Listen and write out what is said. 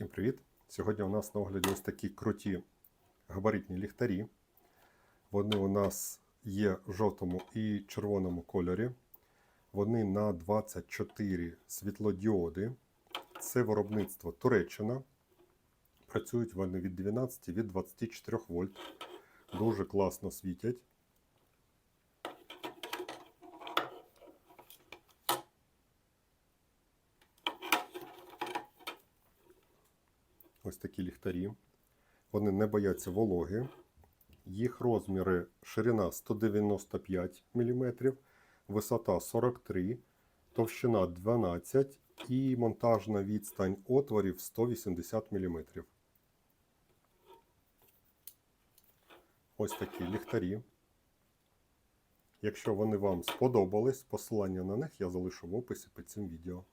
Всім привіт! Сьогодні у нас на огляді ось такі круті габаритні ліхтарі. Вони у нас є в жовтому і червоному кольорі. Вони на 24 світлодіоди. Це виробництво Туреччина. Працюють вони від 12 від 24 вольт. Дуже класно світять. Ось такі ліхтарі. Вони не бояться вологи. Їх розміри ширина 195 мм, висота 43, товщина 12 і монтажна відстань отворів 180 мм. Ось такі ліхтарі. Якщо вони вам сподобались, посилання на них я залишу в описі під цим відео.